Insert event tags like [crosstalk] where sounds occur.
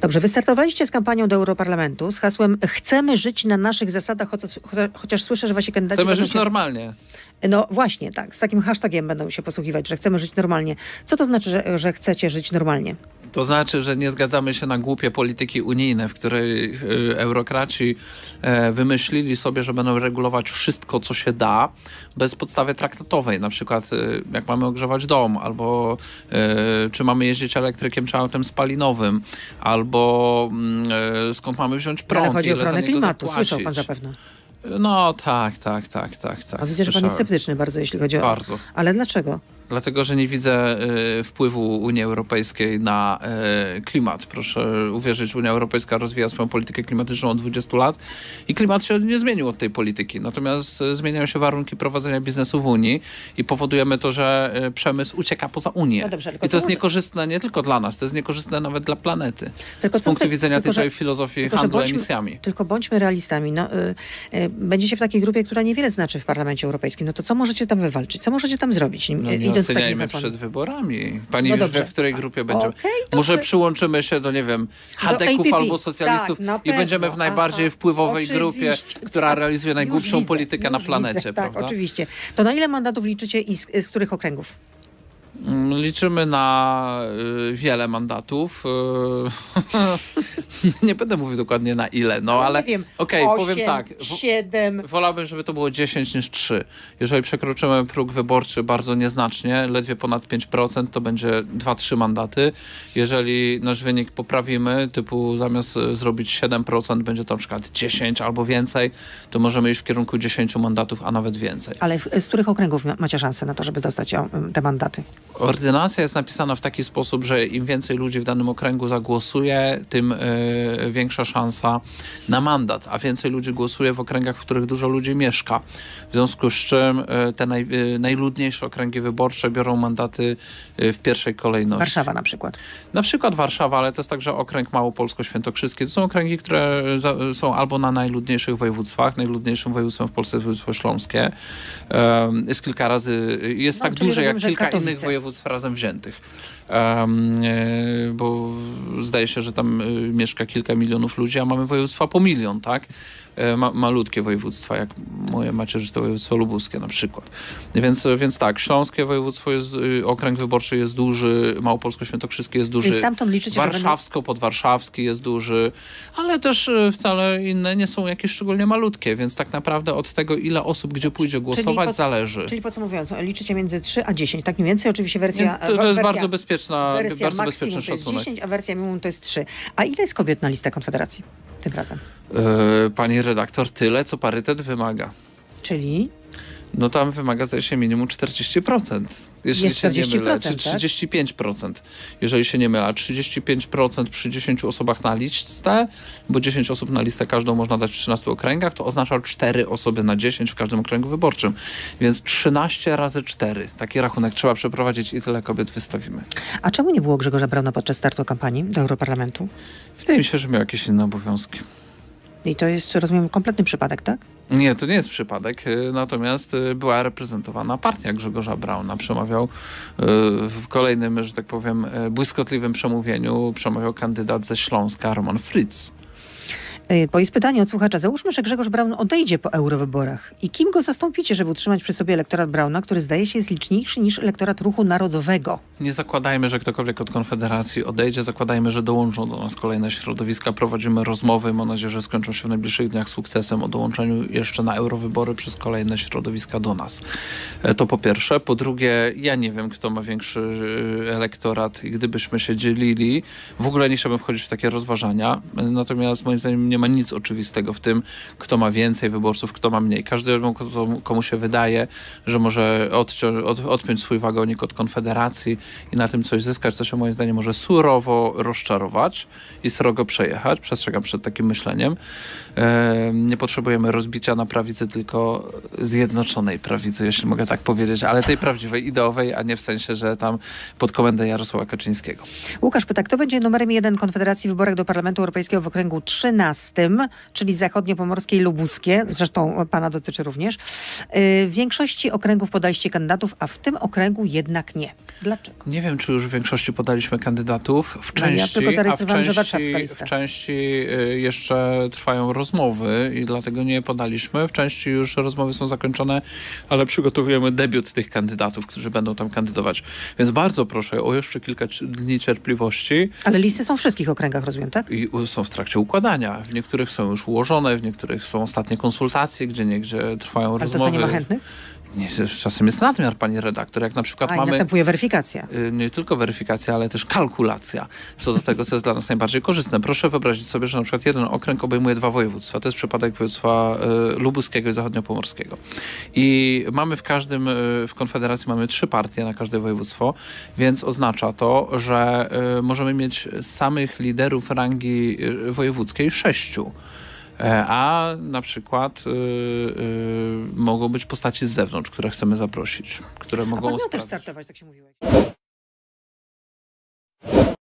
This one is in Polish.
Dobrze, wystartowaliście z kampanią do Europarlamentu z hasłem Chcemy żyć na naszych zasadach, chociaż, słyszę, że wasi kandydaci... Chcemy żyć się- normalnie. No właśnie, tak. Z takim hashtagiem będą się posługiwać, że chcemy żyć normalnie. Co to znaczy, że, że chcecie żyć normalnie? To znaczy, że nie zgadzamy się na głupie polityki unijne, w której y, eurokraci e, wymyślili sobie, że będą regulować wszystko, co się da, bez podstawy traktatowej. Na przykład, y, jak mamy ogrzewać dom, albo czy mamy jeździć elektrykiem czy autem spalinowym, albo mm, skąd mamy wziąć prąd, Ale chodzi o ile za ochronę niego klimatu. zapłacić. Słyszał pan zapewne. No tak, tak, tak, tak. tak A widzę, że pan jest sceptyczny bardzo, jeśli chodzi o... Bardzo. Ale dlaczego? Dlatego, że nie widzę y, wpływu Unii Europejskiej na y, klimat. Proszę uwierzyć, Unia Europejska rozwija swoją politykę klimatyczną od 20 lat i klimat się nie zmienił od tej polityki. Natomiast y, zmieniają się warunki prowadzenia biznesu w Unii i powodujemy to, że przemysł ucieka poza Unię. No dobrze, I to jest może- niekorzystne nie tylko dla nas, to jest niekorzystne nawet dla planety. Tylko Z punktu tej- widzenia tylko, tej całej filozofii tylko, handlu bądźmy- emisjami. Tylko bądźmy realistami. No, y, y, będziecie w takiej grupie, która niewiele znaczy w Parlamencie Europejskim. No to co możecie tam wywalczyć? Co możecie tam zrobić? No oceniajmy przed wyborami. Pani No już dobrze. wie, w której grupie będziemy. Okej, Może przyłączymy się do, nie wiem, Hadeków albo socjalistów Tak, i będziemy w najbardziej Aha, wpływowej oczywiście. grupie, która realizuje Już najgłupszą widzę, politykę na planecie, Widzę. prawda? Tak, oczywiście. To na ile mandatów liczycie i z, z których okręgów? Mm, Liczymy na y, wiele mandatów. [laughs] [laughs] Nie będę mówił dokładnie na ile, no ale nie wiem. okej, Osiem, powiem tak. W- Siedem. Wolałbym, żeby to było 10 niż 3. Jeżeli przekroczymy próg wyborczy bardzo nieznacznie, ledwie ponad 5%, to będzie 2-3 mandaty. Jeżeli nasz wynik poprawimy, typu zamiast e, zrobić 7%, będzie to na przykład 10 albo więcej, to możemy iść w kierunku 10 mandatów, a nawet więcej. Ale w, z których okręgów ma- macie szansę na to, żeby dostać te mandaty? Ordynacja jest napisana w taki sposób, że im więcej ludzi w danym okręgu zagłosuje, tym y, większa szansa na mandat, a więcej ludzi głosuje w okręgach, w których dużo ludzi mieszka. W związku z czym y, te naj, y, najludniejsze okręgi wyborcze biorą mandaty y, w pierwszej kolejności. Warszawa na przykład. Na przykład Warszawa, ale to jest także okręg Małopolsko-Świętokrzyski. To są okręgi, które są albo na najludniejszych województwach. Najludniejszym województwem w Polsce jest województwo śląskie. Jest kilka razy, jest No, tak duże jak kilka Katowice. innych województw razem wziętych. Um, bo zdaje się, że tam e, mieszka kilka milionów ludzi, a mamy województwa po milion, tak? E, Ma, malutkie województwa, jak moje macierzyste województwo lubuskie na przykład. Więc, więc tak, śląskie województwo jest, y, okręg wyborczy jest duży, Małopolsko-Świętokrzyski jest duży. Czyli stamtąd liczycie. Warszawsko-podwarszawski jest duży, ale też y, wcale inne nie są jakieś szczególnie malutkie, więc tak naprawdę od tego, ile osób gdzie pójdzie głosować, pod- zależy. Czyli podsumowując, liczycie między 3 a 10, tak mniej więcej. Oczywiście wersja... Nie, to, to jest wersja, bardzo bezpieczna, wersja bardzo bezpieczny to jest szacunek. 10, a wersja minimum to jest 3. A ile jest kobiet na listę Konfederacji tym razem? E, pani redaktor, tyle, co parytet wymaga. Czyli No tam wymaga, zdaje się, minimum 40%. Jeśli Jest się nie mylę, 40%, czy tak? 35%, jeżeli się nie mylę. A 35% przy 10 osobach na listę, bo 10 osób na listę każdą można dać w 13 okręgach, to oznacza 4 osoby na 10 w każdym okręgu wyborczym. Więc 13 razy 4. Taki rachunek trzeba przeprowadzić i tyle kobiet wystawimy. A czemu nie było Grzegorza Brauna podczas startu kampanii do Europarlamentu? Wydaje mi się, że miał jakieś inne obowiązki. I to jest, rozumiem, kompletny przypadek, tak? Nie, to nie jest przypadek. y, Natomiast y, była reprezentowana partia Grzegorza Brauna. Przemawiał y, w kolejnym, że tak powiem, błyskotliwym przemówieniu, przemawiał kandydat ze Śląska, Roman Fritz. Yy, Bo jest pytanie od słuchacza. Załóżmy, że Grzegorz Braun odejdzie po eurowyborach. I kim go zastąpicie, żeby utrzymać przy sobie elektorat Brauna, który zdaje się jest liczniejszy niż elektorat ruchu narodowego? Nie zakładajmy, że ktokolwiek od Konfederacji odejdzie, zakładajmy, że dołączą do nas kolejne środowiska. Prowadzimy rozmowy, mam nadzieję, że skończą się w najbliższych dniach sukcesem o dołączeniu jeszcze na eurowybory przez kolejne środowiska do nas. E, To po pierwsze. Po drugie, ja nie wiem, kto ma większy e, elektorat i gdybyśmy się dzielili, w ogóle nie chciałbym wchodzić w takie rozważania, E, natomiast moim zdaniem nie ma nic oczywistego w tym, kto ma więcej wyborców, kto ma mniej. Każdemu, komu- się wydaje, że może od, odpiąć swój wagonik od Konfederacji i na tym coś zyskać, to się moim zdaniem może surowo rozczarować i srogo przejechać. Przestrzegam przed takim myśleniem. Nie potrzebujemy rozbicia na prawicy, tylko zjednoczonej prawicy, jeśli mogę tak powiedzieć, ale tej prawdziwej, ideowej, a nie w sensie, że tam pod komendę Jarosława Kaczyńskiego. Łukasz pyta, kto będzie numerem jeden Konfederacji w wyborach do Parlamentu Europejskiego w okręgu 13? 14, czyli zachodniopomorskie i lubuskie, zresztą pana dotyczy również, y, w większości okręgów podaliście kandydatów, a w tym okręgu jednak nie. Dlaczego? Nie wiem, czy już w większości podaliśmy kandydatów. W No ja części, tylko zarejestrowałam, że części, warszawska lista. w części y, jeszcze trwają rozmowy i dlatego nie podaliśmy. W części już rozmowy są zakończone, ale przygotowujemy debiut tych kandydatów, którzy będą tam kandydować. Więc bardzo proszę o jeszcze kilka dni cierpliwości Ale listy są w wszystkich okręgach, rozumiem, tak? i są w trakcie układania. W niektórych są już ułożone, w niektórych są ostatnie konsultacje, gdzie niegdzie trwają Ale to rozmowy. co, nie ma chętnych? Czasem jest nadmiar, pani redaktor. Jak na przykład A, mamy następuje weryfikacja. y, nie tylko weryfikacja, ale też kalkulacja co do tego, co jest dla nas najbardziej korzystne. Proszę wyobrazić sobie, że na przykład jeden okręg obejmuje dwa województwa. To jest przypadek województwa y, lubuskiego i zachodniopomorskiego. I mamy w każdym, y, w Konfederacji mamy trzy partie na każde województwo, więc oznacza to, że możemy mieć samych liderów rangi wojewódzkiej sześciu. E, A na przykład y, y, mogą być postaci z zewnątrz, które chcemy zaprosić, które A mogą pan miał też startować, tak się mówiło.